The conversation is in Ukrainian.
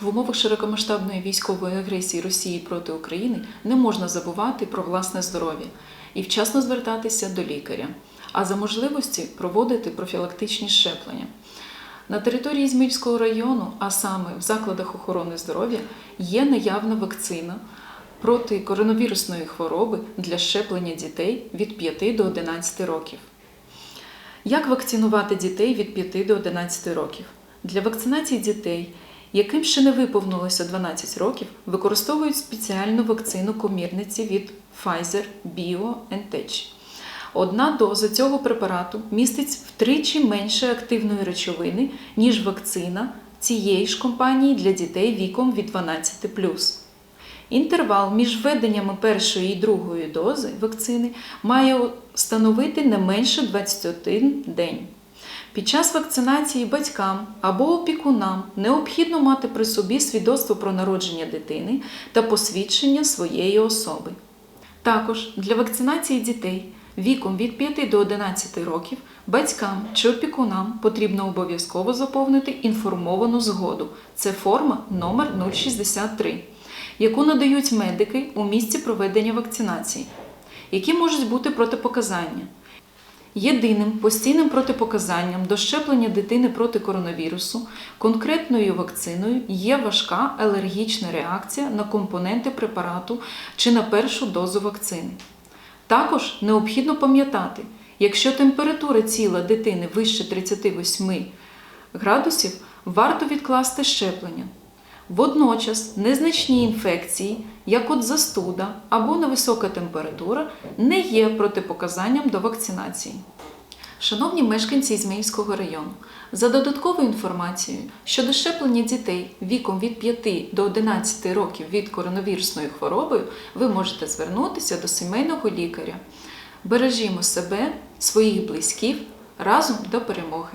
В умовах широкомасштабної військової агресії Росії проти України не можна забувати про власне здоров'я і вчасно звертатися до лікаря, а за можливості проводити профілактичні щеплення. На території Ізмільського району, а саме в закладах охорони здоров'я, є наявна вакцина проти коронавірусної хвороби для щеплення дітей від 5 до 11 років. Як вакцинувати дітей від 5 до 11 років? Для вакцинації дітей, яким ще не виповнилося 12 років, використовують спеціальну вакцину комірниці від Pfizer BioNTech. Одна доза цього препарату містить втричі менше активної речовини, ніж вакцина цієї ж компанії для дітей віком від 12 Інтервал між введеннями першої і другої дози вакцини має становити не менше 21 день. Під час вакцинації батькам або опікунам необхідно мати при собі свідоцтво про народження дитини та посвідчення своєї особи. Також для вакцинації дітей віком від 5 до 11 років батькам чи опікунам потрібно обов'язково заповнити інформовану згоду. Це форма номер 063, яку надають медики у місці проведення вакцинації. Які можуть бути протипоказання? Єдиним постійним протипоказанням до щеплення дитини проти коронавірусу конкретною вакциною є важка алергічна реакція на компоненти препарату чи на першу дозу вакцини. Також необхідно пам'ятати, якщо температура тіла дитини вище 38 градусів, варто відкласти щеплення. Водночас незначні інфекції, як от застуда або невисока температура, не є протипоказанням до вакцинації. Шановні мешканці Ізмаїльського району, за додатковою інформацією щодо щеплення дітей віком від 5 до 11 років від коронавірусною хворобою, ви можете звернутися до сімейного лікаря. Бережімо себе, своїх близьких разом до перемоги!